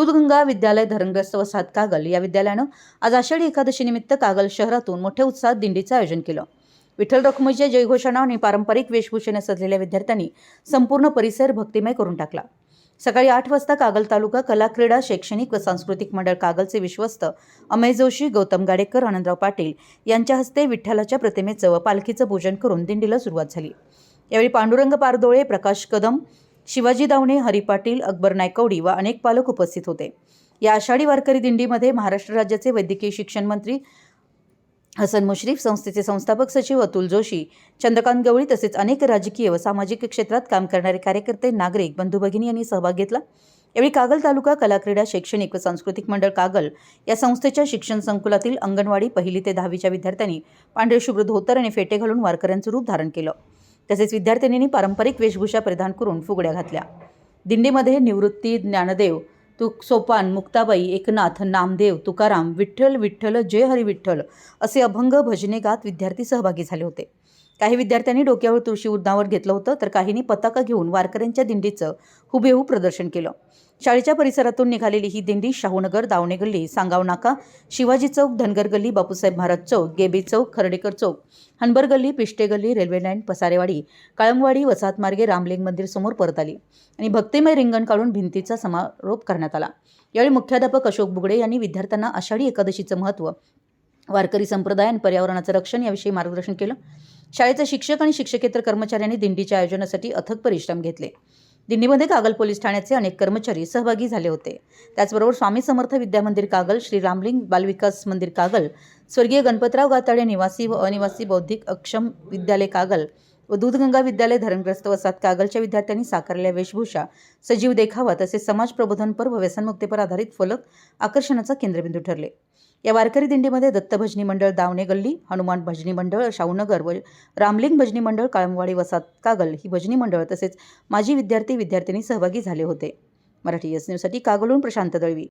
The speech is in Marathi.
दूधगंगा विद्यालय धरणग्रस्त वसाहत कागल या विद्यालयानं आज आषाढी एकादशीनिमित्त कागल शहरातून मोठ्या उत्साहात दिंडीचं आयोजन केलं. विठ्ठल रखुमाईच्या जयघोषणा आणि पारंपरिक वेशभूषेने सजलेल्या विद्यार्थ्यांनी संपूर्ण परिसर भक्तिमय करून टाकला. सकाळी आठ वाजता कागल तालुका कला क्रीडा शैक्षणिक व सांस्कृतिक मंडळ कागलचे विश्वस्त अमय जोशी गौतम गाडेकर आनंदराव पाटील यांच्या हस्ते विठ्ठलाच्या प्रतिमेचं व पालखीचं पूजन करून दिंडीला सुरुवात झाली. यावेळी पांडुरंग पारदोळे प्रकाश कदम शिवाजी दावणे हरी पाटील अकबर नायकवडी व अनेक पालक उपस्थित होते. या आषाढी वारकरी दिंडीमध्ये महाराष्ट्र राज्याचे वैद्यकीय शिक्षण मंत्री हसन मुश्रीफ संस्थेचे संस्थापक सचिव अतुल जोशी चंद्रकांत गवळी तसेच अनेक राजकीय व सामाजिक क्षेत्रात काम करणारे कार्यकर्ते नागरिक बंधू भगिनी यांनी सहभाग घेतला. यावेळी कागल तालुका कलाक्रीडा शैक्षणिक व सांस्कृतिक मंडळ कागल या संस्थेच्या शिक्षण संकुलातील अंगणवाडी पहिली ते दहावीच्या विद्यार्थ्यांनी पांढरे शुभ्र धोतर आणि फेटे घालून वारकऱ्यांचं रूप धारण केलं. तसेच विद्यार्थिनींनी पारंपरिक वेशभूषा परिधान करून फुगड्या घातल्या. दिंडीमध्ये निवृत्ती ज्ञानदेव तुक सोपान मुक्ताबाई एकनाथ नामदेव तुकाराम विठ्ठल विठ्ठल जय हरी विठ्ठल असे अभंग भजने गात विद्यार्थी सहभागी झाले होते. काही विद्यार्थ्यांनी डोक्यावर तुळशी उद्दावर घेतलं होतं तर काहींनी पताका घेऊन वारकऱ्यांच्या दिंडीचं हुबेहूब प्रदर्शन केलं. शाळेच्या परिसरातून निघालेली ही दिंडी शाहूनगर दावणे गल्ली सांगाव नाका शिवाजी चौक धनगर गल्ली बापूसाहेब महाराज चौक गेबी चौक खर्डेकर चौक हनबर गल्ली पिष्टे गल्ली रेल्वे लाईन पसारेवाडी काळंगवाडी वसाहत मार्गे रामलिंग मंदिर समोर परत आली आणि भक्तिमय रिंगण काढून भिंतीचा समारोप करण्यात आला. यावेळी मुख्याध्यापक अशोक बुगडे यांनी विद्यार्थ्यांना आषाढी एकादशीचं महत्त्व वारकरी संप्रदाय आणि पर्यावरणाचं रक्षण याविषयी मार्गदर्शन केलं. शाळेचे शिक्षक आणि शिक्षकेतर कर्मचाऱ्यांनी दिंडीच्या आयोजनासाठी अथक परिश्रम घेतले. दिंडीमध्ये कागल पोलीस ठाण्याचे अनेक कर्मचारी सहभागी झाले होते. त्याचबरोबर स्वामी समर्थ विद्यामंदिर कागल श्री रामलिंग बालविकास मंदिर कागल स्वर्गीय गणपतराव गाताडे निवासी व अनिवासी बौद्धिक अक्षम विद्यालय कागल व दूधगंगा विद्यालय धरणग्रस्त वसात कागलच्या विद्यार्थ्यांनी साकारलेल्या वेशभूषा सजीव देखावा तसेच समाज प्रबोधनपर व व्यसनमुक्तीपर आधारित फलक आकर्षणाचा केंद्रबिंदू ठरले. या वारकरी दिंडीमध्ये दत्त भजनी मंडळ दावणे गल्ली हनुमान भजनी मंडळ शाहूनगर व रामलिंग भजनी मंडळ काळमवाडी वसाहत कागल ही भजनी मंडळ तसेच माजी विद्यार्थी विद्यार्थिनी सहभागी झाले होते. मराठी एस न्यूजसाठी कागलहून प्रशांत दळवी.